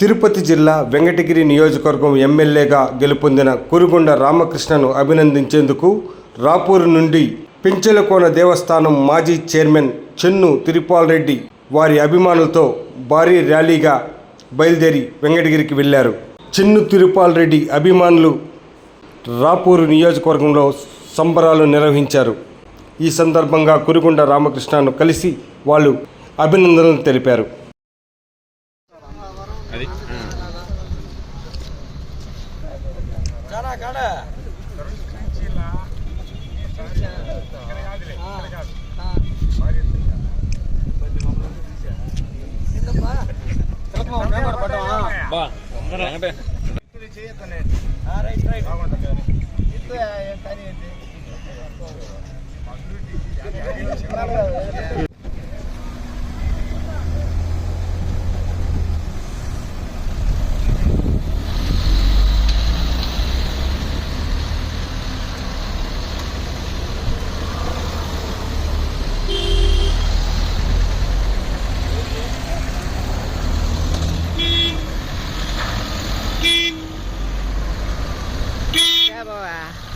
తిరుపతి జిల్లా వెంకటగిరి నియోజకవర్గం ఎమ్మెల్యేగా గెలుపొందిన కురుగొండ రామకృష్ణను అభినందించేందుకు రాపూరు నుండి పించెలకోన దేవస్థానం మాజీ చైర్మన్ చెన్ను తిరుపాల్రెడ్డి వారి అభిమానులతో భారీ ర్యాలీగా బయలుదేరి వెంకటగిరికి వెళ్ళారు చెన్ను తిరుపాల్రెడ్డి అభిమానులు రాపూరు నియోజకవర్గంలో సంబరాలు నిర్వహించారు. ఈ సందర్భంగా కురుగొండ రామకృష్ణను కలిసి వాళ్ళు అభినందనలు తెలిపారు. అది బా వెంకటే రైట్ రైట్ బాగుంటుంది à